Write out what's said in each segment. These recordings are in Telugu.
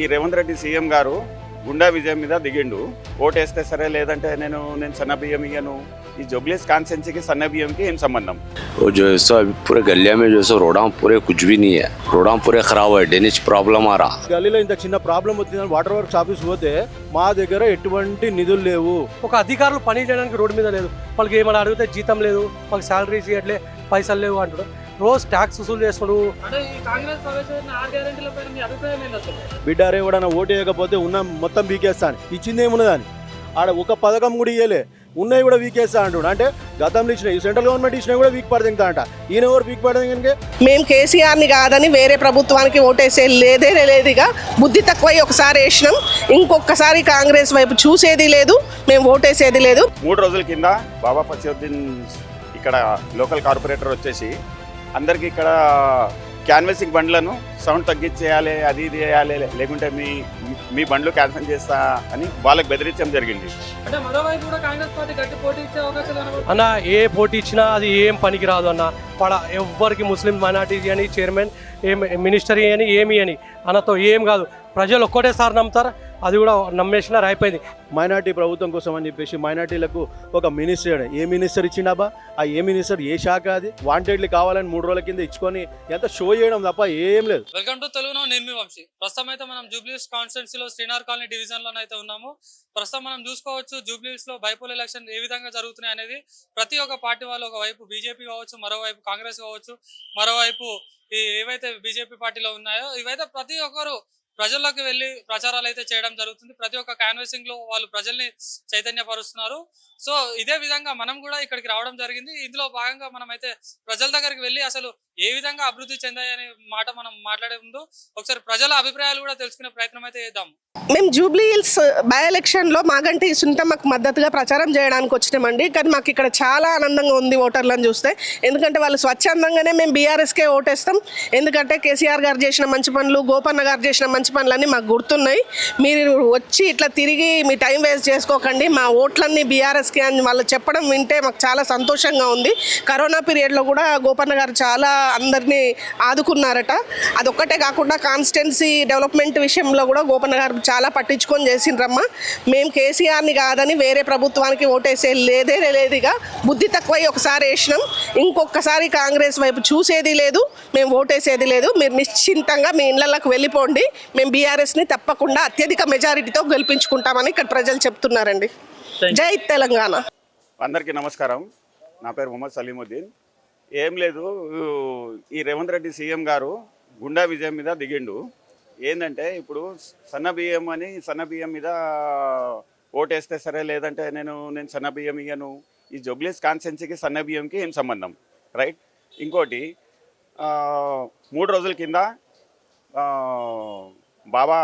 ఈ రేవంత్ రెడ్డి సీఎం గారు గుండా విజయం మీద దిగిండు ఓటేస్తే సరే లేదంటే నేను నేను సన్న బియ్యం ఇయ్యను ఈ జోబ్లీస్ కాన్సెన్సీకి సన్న బియ్యంకి ఏం సంబంధం वो जो है सो अभी पूरे गलिया में जो है सो रोडां पूरे कुछ भी नहीं है रोडां पूरे खराब है ड्रेनेज प्रॉब्लम आ रहा గల్లీలో ఇంత చిన్న ప్రాబ్లం వచ్చిందని వాటర్ వర్క్స్ ఆఫీస్ పోతే మా దగ్గర ఎటువంటి నిధులు లేవు ఒక అధికారులు పని చేయడానికి రోడ్డు మీద లేదు వాళ్ళకి ఏమైనా అడిగితే జీతం లేదు వాళ్ళకి శాలరీస్ ఇవ్వట్లే పైసలు లేవు అంటారు రోజు ట్యాక్స్ వసూలు చేస్తాడు. బిడ్డారే ఎవడన్నా ఓటు వేయకపోతే ఉన్న మొత్తం వీకేస్తాను ఇచ్చింది ఏమున్నదని ఆడ ఒక పథకం కూడా ఇయ్యలే. ఉన్నాయి కూడా వీకేస్తా అంటున్నాడు అంటే గతంలో ఇచ్చిన ఈ సెంట్రల్ గవర్నమెంట్ ఇచ్చినా కూడా వీక్ పడదింకా అంట. ఈయన ఎవరు వీక్ పడదింకే మేము కేసీఆర్ని కాదని వేరే ప్రభుత్వానికి ఓటేసే లేదే లేదుగా బుద్ధి తక్కువై ఒకసారి వేసినాం. ఇంకొకసారి కాంగ్రెస్ వైపు చూసేది లేదు. మేము ఓటేసేది లేదు. మూడు రోజుల కింద బాబా ఫసియుద్దీన్ ఇక్కడ లోకల్ కార్పొరేటర్ వచ్చేసి అందరికి ఇక్కడ క్యాన్వసింగ్ బండ్లను సౌండ్ తగ్గించేయాలి అది ఇది చేయాలి లేకుంటే మీ మీ బండ్లు క్యాన్సిల్ చేస్తా అని వాళ్ళకి బెదిరించడం జరిగింది. అన్న ఏ పోటీ ఇచ్చినా అది ఏం పనికి రాదు అన్న. వాళ్ళ ఎవ్వరికి ముస్లిం మైనార్టీస్ అని చైర్మన్ ఏం మినిస్టర్ అని ఏమి అని. అన్నతో ఏం కాదు. ప్రజలు ఒక్కటేసారి నమ్ముతారు? అది కూడా నమ్మేసినారు అయిపోయింది మైనార్టీ ప్రభుత్వం కోసం అని చెప్పేసి మైనార్టీలకు ఒక మినిస్టర్ ఏ మినిస్టర్ ఇచ్చిండాబా ఆ ఏ మినిస్టర్ ఏ శాఖ అది? వాంటెడ్లీ కావాలని మూడు రోజుల కింద ఇచ్చుకొని ఎంత షో చేయడం తప్ప ఏం లేదు. వెల్కమ్ టు తెలుగు నౌ నేను మీ వంశీ. ప్రస్తుతం అయితే మనం జూబ్లీస్ కాన్స్టిట్యున్సీలో శ్రీనార్ కాలనీ డివిజన్లో అయితే ఉన్నాము. ప్రస్తుతం మనం చూసుకోవచ్చు జూబ్లీస్లో బైపోల్ ఎలక్షన్ ఏ విధంగా జరుగుతున్నాయి అనేది. ప్రతి ఒక్క పార్టీ వాళ్ళు ఒక వైపు బీజేపీ కావచ్చు మరోవైపు కాంగ్రెస్ కావచ్చు మరోవైపు ఈ ఏవైతే బీజేపీ పార్టీలో ఉన్నాయో ఇవైతే ప్రతి ఒక్కరు ప్రజల్లోకి వెళ్ళి ప్రచారాలు అయితే చేయడం జరుగుతుంది. ప్రతి ఒక్క కాన్వెసింగ్లో వాళ్ళు ప్రజల్ని చైతన్యపరుస్తున్నారు. సో ఇదే విధంగా మనం కూడా ఇక్కడికి రావడం జరిగింది. ఇందులో భాగంగా మనం అయితే ప్రజల దగ్గరికి వెళ్ళి అసలు ఏ విధంగా అభివృద్ధి చెందాయనే మాట మనం మాట్లాడే ముందు ఒకసారి ప్రజల అభిప్రాయాలు కూడా తెలుసుకునే ప్రయత్నం అయితే చేద్దాం. మేము జూబ్లీ హిల్స్ బై ఎలక్షన్లో మాగంటి సునీతమ్మకు మద్దతుగా ప్రచారం చేయడానికి వచ్చినామండి. కానీ మాకు ఇక్కడ చాలా ఆనందంగా ఉంది ఓటర్లను చూస్తే. ఎందుకంటే వాళ్ళు స్వచ్ఛందంగానే మేము బీఆర్ఎస్కే ఓటేస్తాం. ఎందుకంటే కేసీఆర్ గారు చేసిన మంచి పనులు గోపన్న గారు చేసిన మంచి పనులన్నీ మాకు గుర్తున్నాయి. మీరు వచ్చి ఇట్లా తిరిగి మీ టైం వేస్ట్ చేసుకోకండి. మా ఓట్లన్నీ బీఆర్ఎస్కే అని వాళ్ళు చెప్పడం వింటే మాకు చాలా సంతోషంగా ఉంది. కరోనా పీరియడ్లో కూడా గోపన్న గారు చాలా అందరినీ ఆదుకున్నారట. అదొక్కటే కాకుండా కాన్స్టెన్సీ డెవలప్మెంట్ విషయంలో కూడా గోపన్న గారు చాలా పట్టించుకొని చేసిండ్రమ్మా. మేము కేసీఆర్ని కాదని వేరే ప్రభుత్వానికి ఓటేసే లేదే లేదుగా బుద్ధి తక్కువై ఒకసారి వేసినాం. ఇంకొకసారి కాంగ్రెస్ వైపు చూసేది లేదు మేము ఓటేసేది లేదు. మీరు నిశ్చింతంగా మీ ఇళ్ళకు వెళ్ళిపోండి. మేము బీఆర్ఎస్ని తప్పకుండా అత్యధిక మెజారిటీతో గెలిపించుకుంటామని ఇక్కడ ప్రజలు చెప్తున్నారండి. జై తెలంగాణ. అందరికీ నమస్కారం. నా పేరు మొహమ్మద్ సలీముద్దీన్. ఏం లేదు. ఈ రేవంత్ రెడ్డి సీఎం గారు గుండా విజయం మీద దిగిండు. ఏంటంటే ఇప్పుడు సన్న బియ్యం అని సన్న బియ్యం మీద ఓటేస్తే సరే లేదంటే నేను నేను సన్న బియ్యం ఇయ్యను. ఈ జోబ్లీస్ కాన్సెన్సీకి సన్న బియ్యంకి ఏం సంబంధం? రైట్? ఇంకోటి మూడు రోజుల కింద బాబా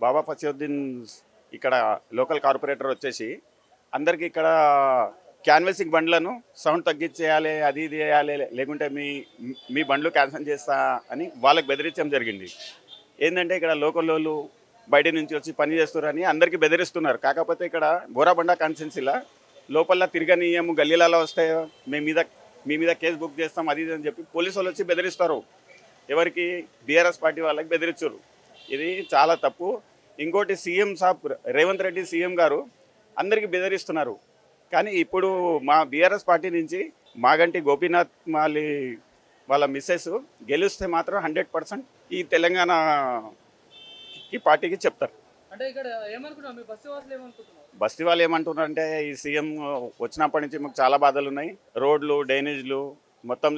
బాబా ఫసీద్దీన్ ఇక్కడ లోకల్ కార్పొరేటర్ వచ్చేసి అందరికీ ఇక్కడ క్యాన్వసింగ్ బండ్లను సౌండ్ తగ్గించేయాలి అది ఇది చేయాలి లేకుంటే మీ మీ బండ్లు క్యాన్సిల్ చేస్తా అని వాళ్ళకి బెదిరించడం జరిగింది. ఏంటంటే ఇక్కడ లోకల్ వాళ్ళు బయట నుంచి వచ్చి పని చేస్తున్నారని అందరికీ బెదిరిస్తున్నారు. కాకపోతే ఇక్కడ బోరాబండ కాన్సెన్సీలా లోపల తిరగనీయము గల్లీలలో వస్తాయో మీ మీద మీ మీద కేసు బుక్ చేస్తాం అది ఇది అని చెప్పి పోలీసు వాళ్ళు వచ్చి బెదిరిస్తారు. ఎవరికి? బీఆర్ఎస్ పార్టీ వాళ్ళకి బెదిరించరు. ఇది చాలా తప్పు. ఇంకోటి సీఎం సాబ్ రేవంత్ రెడ్డి సీఎం గారు అందరికీ బెదిరిస్తున్నారు. కానీ ఇప్పుడు మా బీఆర్ఎస్ పార్టీ నుంచి మాగంటి గోపీనాథ్ మాలి వాళ్ళ మిస్సెస్ గెలిస్తే మాత్రం హండ్రెడ్ పర్సెంట్ ఈ తెలంగాణ ఈ పార్టీకి చెప్తారు. అంటే ఇక్కడ ఏమనుకుంటున్నాం ఏమనుకుంటున్నారు బస్తీ వాళ్ళు ఏమంటున్నారంటే ఈ సీఎం వచ్చినప్పటి నుంచి మాకు చాలా బాధలు ఉన్నాయి. రోడ్లు డ్రైనేజ్లు మొత్తం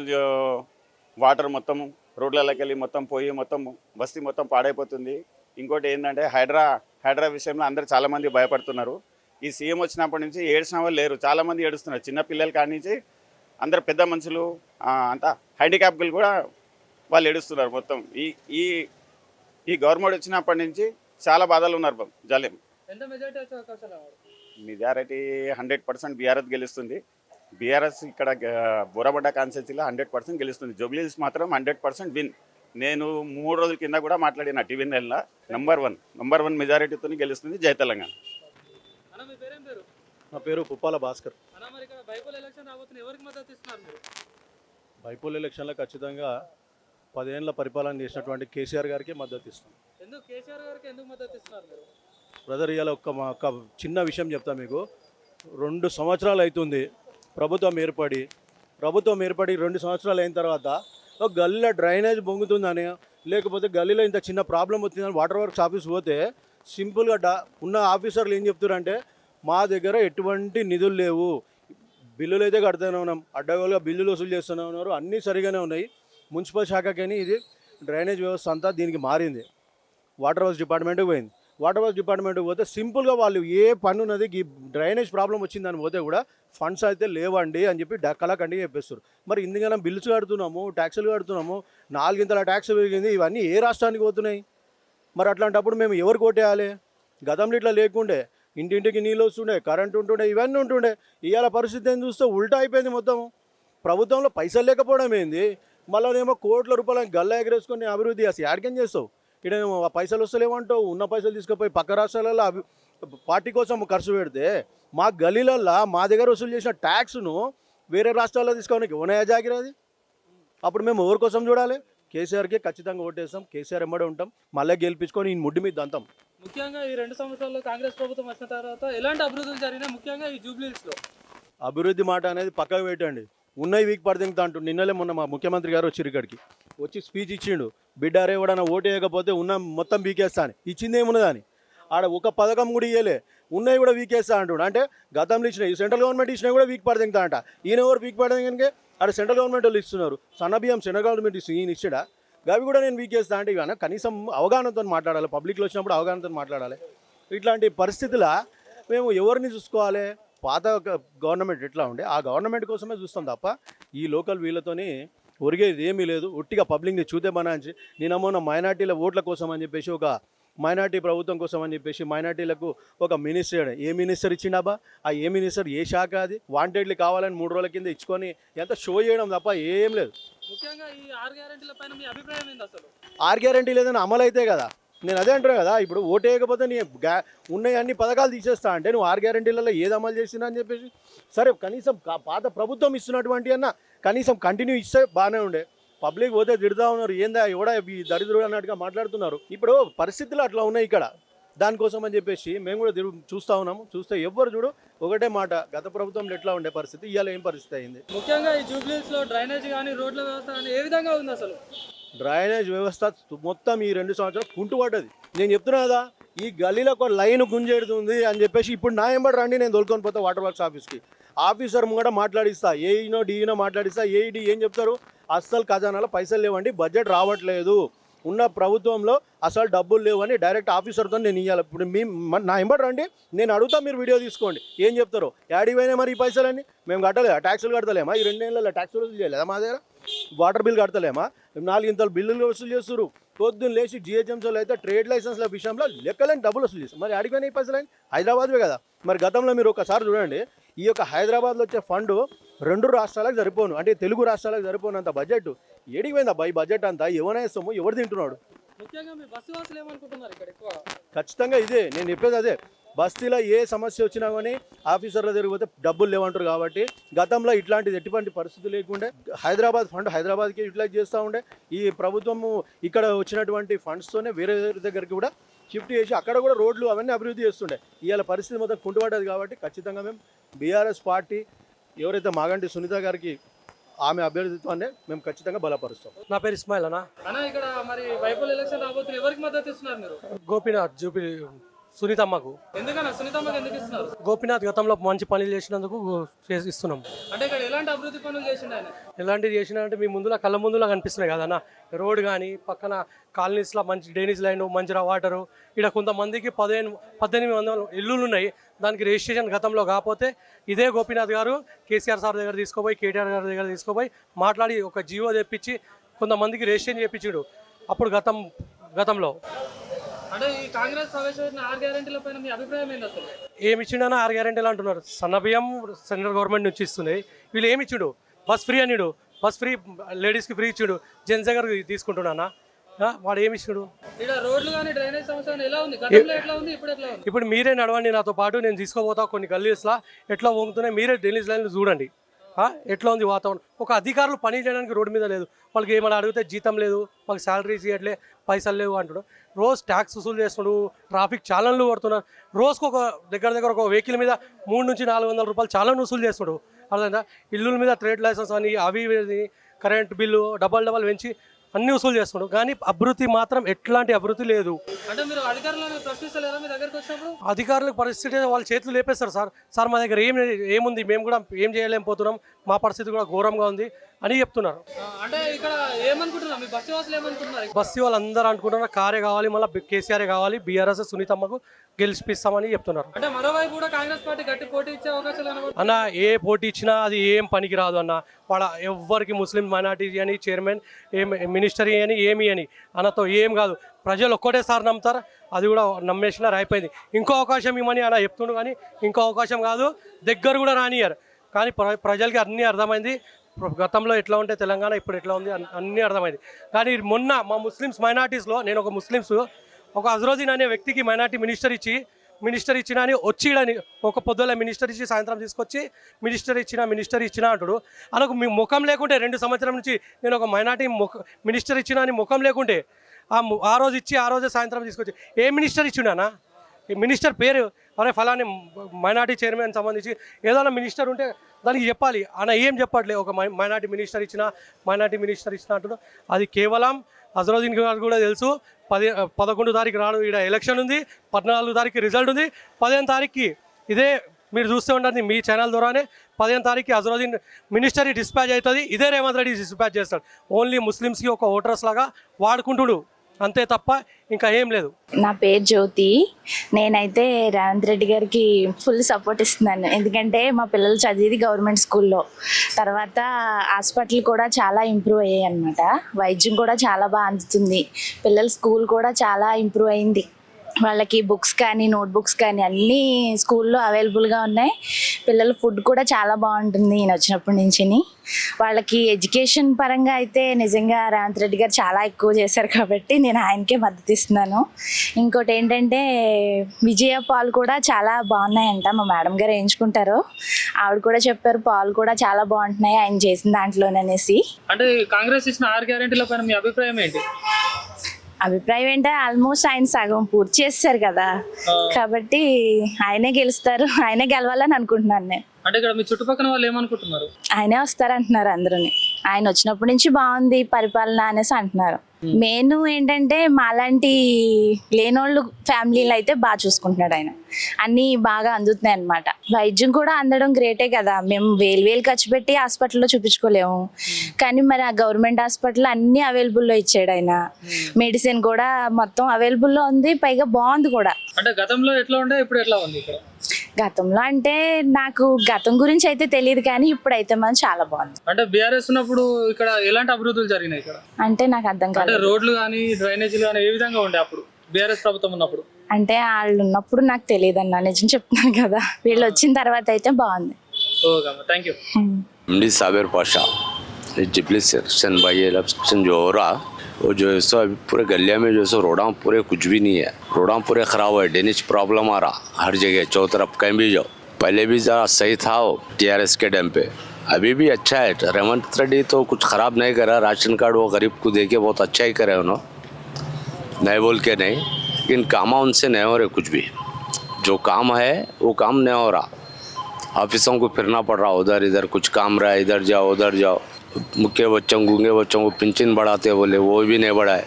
వాటర్ మొత్తం రోడ్లలోకి వెళ్ళి మొత్తం పోయి మొత్తం బస్తీ మొత్తం పాడైపోతుంది. ఇంకోటి ఏంటంటే హైడ్రా హైడ్రా విషయంలో అందరు చాలామంది భయపడుతున్నారు. ఈ సీఎం వచ్చినప్పటి నుంచి ఏడ్చిన వాళ్ళు లేరు. చాలామంది ఏడుస్తున్నారు. చిన్న పిల్లలు కాడి నుంచి అందరు పెద్ద మనుషులు అంతా హ్యాండిక్యాప్లు కూడా వాళ్ళు ఏడుస్తున్నారు మొత్తం. ఈ ఈ ఈ గవర్నమెంట్ వచ్చినప్పటి నుంచి చాలా బాధలు ఉన్నారు జలేం మెజారిటీ హండ్రెడ్ పర్సెంట్ బీఆర్ఎస్ గెలుస్తుంది. బీఆర్ఎస్ ఇక్కడ గ- బోరబండ కాన్స్టెన్సీలో హండ్రెడ్ పర్సెంట్ గెలుస్తుంది. జూబ్లీస్ మాత్రం హండ్రెడ్ పర్సెంట్ విన్. నేను మూడు రోజుల కింద కూడా మాట్లాడిన టీవీ నెల నంబర్ వన్ నంబర్ వన్ మెజారిటీతో గెలుస్తుంది జై తెలంగాణ. నా పేరు పుప్పాల భాస్కర్. బైపోల్ ఎలక్షన్లో ఖచ్చితంగా పదేళ్ళ పరిపాలన చేసినటువంటి కేసీఆర్ గారికి మద్దతు ఇస్తాం. బ్రదర్ ఇవాళ ఒక్క మా ఒక చిన్న విషయం చెప్తా మీకు. రెండు సంవత్సరాలు అవుతుంది ప్రభుత్వం ఏర్పడి. ప్రభుత్వం ఏర్పడి రెండు సంవత్సరాలు అయిన తర్వాత ఒక గల్లీలో డ్రైనేజ్ బొంగుతుందని లేకపోతే గల్లీలో ఇంత చిన్న ప్రాబ్లం వచ్చిందని వాటర్ వర్క్స్ ఆఫీస్ పోతే సింపుల్గా ఉన్న ఆఫీసర్లు ఏం చెప్తారంటే మా దగ్గర ఎటువంటి నిధులు లేవు. బిల్లులు అయితే కడుతూనే ఉన్నాం. అడ్డగోలుగా బిల్లులు వసూలు చేస్తూనే ఉన్నారు. అన్నీ సరిగానే ఉన్నాయి. మున్సిపల్ శాఖకని ఇది డ్రైనేజ్ వ్యవస్థ అంతా దీనికి మారింది. వాటర్ వర్క్స్ డిపార్ట్మెంట్కి పోయింది. వాటర్ వర్క్స్ డిపార్ట్మెంట్కి పోతే సింపుల్గా వాళ్ళు ఏ పని ఉన్నది ఈ డ్రైనేజ్ ప్రాబ్లం వచ్చిందని పోతే కూడా ఫండ్స్ అయితే లేవండి అని చెప్పి కళకండి చెప్పేస్తారు మరి ఇందుకన్నా బిల్స్ కడుతున్నాము ట్యాక్సులు కడుతున్నాము నాలుగింతల ట్యాక్స్ పెరిగింది ఇవన్నీ ఏ రాష్ట్రానికి పోతున్నాయి? మరి అట్లాంటప్పుడు మేము ఎవరు కొట్టేయాలి గతంలో ఇట్లా లేకుండే ఇంటింటికి నీళ్ళు వస్తుండే కరెంట్ ఉంటుండే ఇవన్నీ ఉంటుండే. ఇవాళ పరిస్థితి ఏం చూస్తే ఉల్టా అయిపోయింది మొత్తం. ప్రభుత్వంలో పైసలు లేకపోవడం ఏంది? మళ్ళీ కోట్ల రూపాయలు గల్లా ఎగరేసుకొని అభివృద్ధి అసలు యాడికేం చేస్తావు? ఇక్కడ ఆ పైసలు వస్తలేమంటావు ఉన్న పైసలు తీసుకుపోయి పక్క రాష్ట్రాలలో అభి పార్టీ కోసం ఖర్చు పెడితే మా గలీలల్లో మా దగ్గర వసూలు చేసిన ట్యాక్స్ను వేరే రాష్ట్రాల్లో తీసుకోవడానికి ఉన్నాయా జాగిరది అప్పుడు మేము ఎవరి కోసం చూడాలి? కేసీఆర్కి ఖచ్చితంగా ఓటేస్తాం కేసీఆర్ ఎమ్మడే ఉంటాం మళ్ళీ గెలిపించుకొని ఈ ముడ్డు మీద దంతాం. ముఖ్యంగా ఈ రెండు సంవత్సరాల్లో కాంగ్రెస్ ప్రభుత్వం వచ్చిన తర్వాత ఎలాంటి అభివృద్ధులు జరిగినాయి? ముఖ్యంగా ఈ జూబ్లీస్లో. అభివృద్ధి మాట అనేది పక్కకు పెట్టండి. ఉన్నాయి వీక్ పడితే అంటూ నిన్నలే మొన్న మా ముఖ్యమంత్రి గారు వచ్చి ఇక్కడికి. వచ్చి స్పీచ్ ఇచ్చిండు. బిడ్డారే ఎవడన్నా ఓటు వేయకపోతే ఉన్న మొత్తం వీకేస్తా అని. ఇచ్చింది ఏమున్నదని ఆడ ఒక పథకం కూడా ఇయ్యలే. ఉన్నాయి కూడా వీకేస్తా అంటుడు. అంటే గతంలో ఇచ్చినాయి సెంట్రల్ గవర్నమెంట్ ఇచ్చినా కూడా వీక్ పడతా అంట. ఈయన ఎవరు వీక్ పడదింగ్ కనుక ఆడ సెంట్రల్ గవర్నమెంట్ వాళ్ళు ఇస్తున్నారు. సన్న బియ్యం సెంట్రల్ గవర్నమెంట్ ఇస్తుంది ఈయన ఇచ్చాడా? అవి కూడా నేను వీకేస్తా అంటే ఇవన్న కనీసం అవగాహనతో మాట్లాడాలి. పబ్లిక్లో వచ్చినప్పుడు అవగాహనతో మాట్లాడాలి. ఇట్లాంటి పరిస్థితుల మేము ఎవరిని చూసుకోవాలి? పాత గవర్నమెంట్ ఎట్లా ఉండే? ఆ గవర్నమెంట్ కోసమే చూస్తాం తప్ప ఈ లోకల్ వీళ్ళతోని ఒరిగేది ఏమీ లేదు. ఒట్టిగా పబ్లిక్ని చూద్దామని బనాంచి నేను నా మైనార్టీల ఓట్ల కోసం అని చెప్పేసి ఒక మైనార్టీ ప్రభుత్వం కోసం అని చెప్పేసి మైనార్టీలకు ఒక మినిస్టర్ ఏ మినిస్టర్ ఇచ్చిండాబా ఆ ఏ మినిస్టర్ ఏ శాఖ అది? వాంటెడ్లీ కావాలని మూడు రోజుల కింద ఇచ్చుకొని ఎంత షో చేయడం తప్ప ఏం లేదు. ముఖ్యంగా ఈ ఆరు గ్యారెంటీల పైన మీ అభిప్రాయం ఏంది అసలు? ఆర్ గ్యారంటీ లేదని అమలు అయితే కదా? నేను అదే అంటున్నా కదా ఇప్పుడు ఓటు వేయకపోతే నీ గ్యా ఉన్నాయి అన్ని పథకాలు తీసేస్తా అంటే నువ్వు ఆరు గ్యారంటీలలో ఏది అమలు చేసినా అని చెప్పేసి సరే కనీసం పాత ప్రభుత్వం ఇస్తున్నటువంటి అన్న కనీసం కంటిన్యూ ఇస్తే బాగానే ఉండే. పబ్లిక్ పోతే తిడతా ఉన్నారు. ఏందా ఎవడా ఈ దరిద్రుడు అన్నట్టుగా మాట్లాడుతున్నారు. ఇప్పుడు పరిస్థితులు అట్లా ఉన్నాయి ఇక్కడ. దానికోసం అని చెప్పేసి మేము కూడా చూస్తూ ఉన్నాము. చూస్తే ఎవ్వరు చూడు ఒకటే మాట గత ప్రభుత్వంలో ఎట్లా ఉండే పరిస్థితి ఇవాళ ఏం పరిస్థితి అయింది? ముఖ్యంగా ఈ జూబ్లీస్లో డ్రైనేజ్ కానీ రోడ్ల వ్యవస్థ కానీ ఏ విధంగా ఉంది అసలు? డ్రైనేజ్ వ్యవస్థ మొత్తం ఈ రెండు సంవత్సరాలు కుంటుపడ్డది నేను చెప్తున్నా కదా ఈ గలీలో ఒక లైన్ గుంజెడుతుంది అని చెప్పేసి ఇప్పుడు నా ఎంబడి రండి నేను దొరుకొని పోతా వాటర్ వర్క్స్ ఆఫీస్కి. ఆఫీసర్ కూడా మాట్లాడిస్తా ఏఈనో డీఈనో మాట్లాడిస్తా ఏఈడి ఏం చెప్తారు? అస్సలు ఖజానాలో పైసలు లేవండి బడ్జెట్ రావట్లేదు. ఉన్న ప్రభుత్వంలో అసలు డబ్బులు లేవని డైరెక్ట్ ఆఫీసర్తో నేను ఇవ్వాలి ఇప్పుడు మీ నా ఎంబడి రండి నేను అడుగుతా మీరు వీడియో తీసుకోండి. ఏం చెప్తారు? యాడి పోయినా మరి ఈ పైసలన్నీ? మేము కట్టలేదా ట్యాక్సులు కడతలేమా? ఈ రెండు నెలల ట్యాక్సులు వసూలు చేయలేదా మా దగ్గర? వాటర్ బిల్ కడతలేమా? నాలుగింతలు బిల్లులు వసూలు చేస్తారు పొద్దున్న లేచి జిహెచ్ఎంసీలో అయితే ట్రేడ్ లైసెన్స్ల విషయంలో లెక్కలేని డబ్బులు వసూలు చేస్తారు మరి అడిగిపోయిన ఈ పైసలు హైదరాబాద్వే కదా. మరి గతంలో మీరు ఒకసారి చూడండి ఈ యొక్క హైదరాబాద్లో వచ్చే ఫండ్ రెండు రాష్ట్రాలకు సరిపోను. అంటే తెలుగు రాష్ట్రాలకు సరిపోనంత బడ్జెట్ ఏడిపోయింది అబ్బా ఈ బడ్జెట్ అంతా? ఎవరైనా ఇస్తాము ఎవరు తింటున్నాడు? ఖచ్చితంగా ఇదే నేను చెప్పేది అదే. బస్తీలో ఏ సమస్య వచ్చినా కానీ ఆఫీసర్ల తిరిగిపోతే డబ్బులు లేవంటారు కాబట్టి గతంలో ఇట్లాంటిది ఎటువంటి పరిస్థితి లేకుండే హైదరాబాద్ ఫండ్ హైదరాబాద్కి యూటిలైజ్ చేస్తూ ఉండే. ఈ ప్రభుత్వము ఇక్కడ వచ్చినటువంటి ఫండ్స్తోనే వేరే వేరే దగ్గరికి కూడా షిఫ్ట్ చేసి అక్కడ కూడా రోడ్లు అవన్నీ అభివృద్ధి చేస్తుండే. ఇవాళ పరిస్థితి మొత్తం కుంటుపడ్డది కాబట్టి ఖచ్చితంగా మేము బీఆర్ఎస్ పార్టీ ఎవరైతే మాగంటి సునీత గారికి ఆమె అభ్యర్థిత్వాన్ని మేము ఖచ్చితంగా బలపరుస్తాం. నా పేరు ఇస్మాయిల్ అన్న. అన్న ఇక్కడ మరి వైపుల్ ఎలక్షన్ రాబోతుంది ఎవరికి మద్దతు ఇస్తున్నారు మీరు? గోపీనాథ్ జూపి సునీతమ్మకు. ఎందుకన్నా? సునీతమ్మకి ఎందుకు ఇస్తున్నారు? గోపీనాథ్ గతంలో మంచి పనులు చేసినందుకు చేసి ఇస్తున్నాం. అంటే ఇక్కడ ఎలాంటి అభివృద్ధి పనులు చేసిండు ఆయన? ఎలాంటిది చేసినా అంటే మీ ముందులా కళ్ళ ముందులా కనిపిస్తున్నాయి కదన్న రోడ్ కానీ పక్కన కాలనీస్లో మంచి డ్రైనేజ్ లైన్ మంచిగా వాటరు. ఇక్కడ కొంతమందికి పదిహేను పద్దెనిమిది వందల ఇల్లులు ఉన్నాయి. దానికి రిజిస్ట్రేషన్ గతంలో కాకపోతే ఇదే గోపీనాథ్ గారు కేసీఆర్ సార్ దగ్గర తీసుకుపోయి కేటీఆర్ గారి దగ్గర తీసుకుపోయి మాట్లాడి ఒక జీవో తెప్పించి కొంతమందికి రిజిస్ట్రేషన్ చేయించాడు అప్పుడు గతం గతంలో. అంటే ఈ కాంగ్రెస్ ప్రవేశపెట్టిన ఆరు గ్యారెంటీల పైన మీ అభిప్రాయం ఏంది అసలు? ఏమి ఇచ్చిండని ఆరు గ్యారెంటీలు అంటున్నారు. సన్న బియ్యం సెంట్రల్ గవర్నమెంట్ నుంచి ఇస్తుంది. వీళ్ళు ఏమి ఇచ్చిండు? బస్ ఫ్రీ అనిడు. బస్ ఫ్రీ లేడీస్కి ఫ్రీ ఇచ్చిండు. జెంట్స్ దగ్గర తీసుకుంటున్నానా వాడు ఏమి ఇచ్చిండు? ఇక్కడ రోడ్లు కానీ డ్రైనేజ్ సమస్య కానీ ఎలా ఉంది? గతంలో ఎట్లా ఉంది? ఇప్పుడు ఎట్లా ఉంది? ఇప్పుడు మీరే నడవండి నాతో పాటు. నేను తీసుకోపోతా కొన్ని గల్లీస్లా. ఎట్లా వంగుతున్నాయి మీరే డ్రైనేజ్ లైన్లు చూడండి. ఎట్లా ఉంది వాతావరణం? ఒక అధికారులు పని చేయడానికి రోడ్డు మీద లేదు. వాళ్ళకి ఏమైనా అడిగితే జీతం లేదు వాళ్ళకి శాలరీస్ ఇవ్వట్లే పైసలు లేవు అంటాడు రోజు ట్యాక్స్ వసూలు చేస్తున్నాడు ట్రాఫిక్ చాలన్లు పడుతున్నాడు రోజుకు ఒక దగ్గర దగ్గర ఒక వెహికల్ మీద మూడు నుంచి నాలుగు వందల రూపాయలు చాలన్ వసూలు చేస్తున్నాడు. అర్థమైందా? ఇల్లుల మీద ట్రేడ్ లైసెన్స్ అని అవి కరెంట్ బిల్లు డబల్ డబల్ పెంచి అన్ని వసూలు చేస్తున్నాడు. కానీ అభివృద్ధి మాత్రం ఎట్లాంటి అభివృద్ధి లేదు. అంటే మీరు అధికారులను ప్రశ్నిస్తలేరా మీ దగ్గరికి వచ్చినప్పుడు? అధికారులకు పరిస్థితి వాళ్ళ చేతులు లేపేస్తారు సార్. సార్ మా దగ్గర ఏం ఏముంది? మేము కూడా ఏం చేయలేకపోతున్నాం మా పరిస్థితి కూడా ఘోరంగా ఉంది. అని చెప్తున్నారు. అంటే ఇక్కడ ఏమనుకుంటున్నారు? బస్సు ఏమనుకుంటున్నారు? బస్సు వాళ్ళందరూ అనుకుంటున్నారు కారే కావాలి మళ్ళీ కేసీఆర్ కావాలి బీఆర్ఎస్ సునీతమ్మకు గెలిపిస్తామని చెప్తున్నారు. అంటే మరోవైపు కూడా కాంగ్రెస్ పార్టీ గట్టి పోటీ ఇచ్చే అవకాశాలు కనబడుతున్నాయి. అన్న ఏ పోటీ ఇచ్చినా అది ఏం పనికి రాదు అన్న. వాళ్ళ ఎవ్వరికి ముస్లిం మైనార్టీ అని చైర్మన్ ఏం మినిస్టర్ అని ఏమి అని. అన్నతో ఏం కాదు. ప్రజలు ఒక్కటే సార్ నమ్ముతారు? అది కూడా నమ్మేసినారు అయిపోయింది ఇంకో అవకాశం ఇవ్వమని అన్న చెప్తుండు కానీ ఇంకో అవకాశం కాదు. దగ్గర కూడా రానియరు కానీ ప్ర ప్రజలకి అన్నీ అర్థమైంది. గతంలో ఎట్లా ఉంటే తెలంగాణ ఇప్పుడు ఎట్లా ఉంది అన్నీ అర్థమైంది. కానీ మొన్న మా ముస్లిమ్స్ మైనార్టీస్లో నేను ఒక ముస్లిమ్స్ ఒక అజరోదీన్ అనే వ్యక్తికి మైనార్టీ మినిస్టర్ ఇచ్చి మినిస్టర్ ఇచ్చిన అని వచ్చిడని ఒక పొద్దుల మినిస్టర్ ఇచ్చి సాయంత్రం తీసుకొచ్చి మినిస్టర్ ఇచ్చిన మినిస్టర్ ఇచ్చిన అంటాడు. అనకు మీ ముఖం లేకుంటే రెండు సంవత్సరం నుంచి నేను ఒక మైనార్టీ ముఖ మినిస్టర్ ఇచ్చిన అని ముఖం లేకుంటే ఆ ఆ రోజు ఇచ్చి ఆ రోజే సాయంత్రం తీసుకొచ్చి ఏ మినిస్టర్ ఇచ్చిండానా ఈ మినిస్టర్ పేరు అరే ఫలాని మైనార్టీ చైర్మన్ సంబంధించి ఏదైనా మినిస్టర్ ఉంటే దానికి చెప్పాలి. ఆయన ఏం చెప్పట్లే? ఒక మై మైనార్టీ మినిస్టర్ ఇచ్చిన మైనార్టీ మినిస్టర్ ఇచ్చిన అది కేవలం అజరుద్దీన్ గారు కూడా తెలుసు. పది పదకొండు తారీఖు రాను ఇక్కడ ఎలక్షన్ ఉంది. పద్నాలుగు తారీఖు రిజల్ట్ ఉంది. పదిహేను తారీఖుకి ఇదే మీరు చూస్తూ ఉండండి మీ ఛానల్ ద్వారానే పదిహేను తారీఖుకి అజరుద్దీన్ మినిస్టరీ డిస్పాచ్ అవుతుంది. ఇదే రేవంత్ రెడ్డి డిస్పాచ్ చేస్తాడు. ఓన్లీ ముస్లిమ్స్కి ఒక ఓటర్స్ లాగా వాడుకుంటుడు. అంతే తప్ప ఇంకా ఏం లేదు. నా పేరు జ్యోతి. నేనైతే రేవంత్ రెడ్డి గారికి ఫుల్ సపోర్ట్ ఇస్తున్నాను. ఎందుకంటే మా పిల్లలు చదివేది గవర్నమెంట్ స్కూల్లో. తర్వాత హాస్పిటల్ కూడా చాలా ఇంప్రూవ్ అయ్యాయి అనమాట వైద్యం కూడా చాలా బాగా అందుతుంది. పిల్లల స్కూల్ కూడా చాలా ఇంప్రూవ్ అయింది. వాళ్ళకి బుక్స్ కానీ నోట్బుక్స్ కానీ అన్నీ స్కూల్లో అవైలబుల్గా ఉన్నాయి. పిల్లల ఫుడ్ కూడా చాలా బాగుంటుంది నేను వచ్చినప్పటి నుంచి వాళ్ళకి ఎడ్యుకేషన్ పరంగా అయితే నిజంగా రేవంత్ రెడ్డి గారు చాలా ఎక్కువ చేశారు కాబట్టి నేను ఆయనకే మద్దతు ఇస్తున్నాను. ఇంకోటి ఏంటంటే విజయ పాలు కూడా చాలా బాగున్నాయంట మా మేడం గారు వేయించుకుంటారు. ఆవిడ కూడా చెప్పారు పాలు కూడా చాలా బాగుంటున్నాయి ఆయన చేసిన దాంట్లోననేసి. అంటే కాంగ్రెస్ ఇచ్చిన ఆరు గ్యారెంటీల పైన మీ అభిప్రాయం ఏంటి? అభిప్రాయం ఏంటంటే ఆల్మోస్ట్ ఆయన సగం పూర్తి చేస్తారు కదా. కాబట్టి ఆయనే గెలుస్తారు ఆయనే గెలవాలని అనుకుంటున్నాను నేను. అంటే ఇక్కడ మీ చుట్టుపక్కల వాళ్ళు ఏమనుకుంటున్నారు? ఆయనే వస్తారంటున్నారు అందరూని. ఆయన వచ్చినప్పటి నుంచి బాగుంది పరిపాలన అనేసి అంటున్నారు. మెయిన్ ఏంటంటే మాలాంటి లేనోళ్ళు ఫ్యామిలీలు అయితే బాగా చూసుకుంటున్నాడు ఆయన. అన్నీ బాగా అందుతున్నాయి అనమాట వైద్యం కూడా అందడం గ్రేటే కదా. మేము వేలు వేలు ఖర్చు పెట్టి హాస్పిటల్లో చూపించుకోలేము. కానీ మరి ఆ గవర్నమెంట్ హాస్పిటల్ అన్నీ అవైలబుల్లో ఇచ్చాడు ఆయన. మెడిసిన్ కూడా మొత్తం అవైలబుల్లో ఉంది. పైగా బాగుంది కూడా. అంటే గతంలో ఎట్లా ఉండే? ఇప్పుడు ఎట్లా ఉంది ఇక్కడ? గతంలో అంటే నాకు గతం గురించి అయితే తెలియదు కానీ ఇప్పుడైతే మనం చాలా బాగుంది అంటే బీఆర్ఎస్ ఉన్నప్పుడు ఇక్కడ ఎలాంటి అభివృద్ధులు జరిగినాయి ఇక్కడ అంటే నాకు అర్థం అంటే కాలేదు రోడ్లు కానీ డ్రైనేజీలు కానీ ఏ విధంగా ఉండే అప్పుడు బీఆర్ఎస్ ప్రభుత్వం ఉన్నప్పుడు అంటే వాళ్ళు ఉన్నప్పుడు నాకు తెలియదు అన్న నిజం చెప్తున్నాను కదా వీళ్ళు వచ్చిన తర్వాత అయితే బాగుంది ఓకే అమ్మ thank you MD Sabir Pasha ये जिपली सेक्शन बाई इलेक्शन जो हो रहा वो जो है सो अभी पूरे गलिया में जो है सो रोडा पूरे कुछ भी नहीं है। रोडा पूरे खराब है डेनिज प्रॉब्लम आ रहा हर जगह चौ तरफ़ कहीं भी जाओ। पहले भी ज़रा सही था वो टीआरएस के डैम पे। अभी भी अच्छा है रेवंत रेड्डी तो कुछ ख़राब नहीं करा, राशन कार्ड वो गरीब को दे के बहुत अच्छा ही करे उन्होंने। नहीं बोल के नहीं, लेकिन कामा उनसे नहीं हो रहे कुछ भी। जो काम है, वो काम नहीं हो रहा। ऑफिसों को फिरना पड़ रहा, उधर इधर कुछ काम रहा है इधर जाओ, उधर जाओ। मुख्य बच्चों, गूँगे बच्चों को पेंशन बढ़ाते बोले, वो भी नहीं बढ़ाए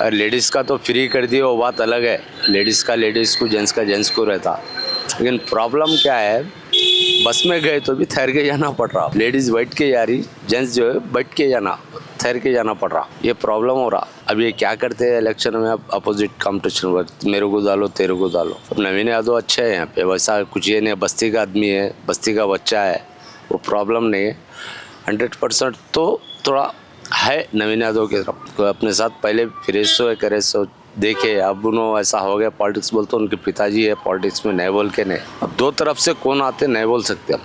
और लेडीज़ का तो फ्री कर दिए वो बात अलग है। लेडीज़ का लेडीज़ को जेंट्स का जेंट्स को रहता। लेकिन प्रॉब्लम क्या है, बस में गए तो भी ठहर के जाना पड़ रहा। लेडीज़ बैठ के जा रही जेंट्स जो है बैठ के जाना। ठहर के जाना पड़ रहा। ये प्रॉब्लम हो रहा। अब ये क्या करते हैं इलेक्शन में? अब अपोजिट कॉम्पिटिशन मेरे को डालो, तेरे को डालो। अब नवीन यादव अच्छे हैं यहाँ पे। वैसा कुछ ये नहीं बस्ती का आदमी है। बस्ती का बच्चा है। वो प्रॉब्लम नहीं है। हंड्रेड परसेंट तो थोड़ा है नवीन यादव की तरफ़। तो अपने साथ पहले फिर सो है करे सो देखे, अब उन्होंने ऐसा हो गया। पॉलिटिक्स बोलते उनके पिताजी है। पॉलिटिक्स में नहीं बोल के नहीं। अब दो तरफ़ से कौन आते नहीं बोल सकते हम।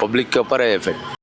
पब्लिक के ऊपर है इफ़ेक्ट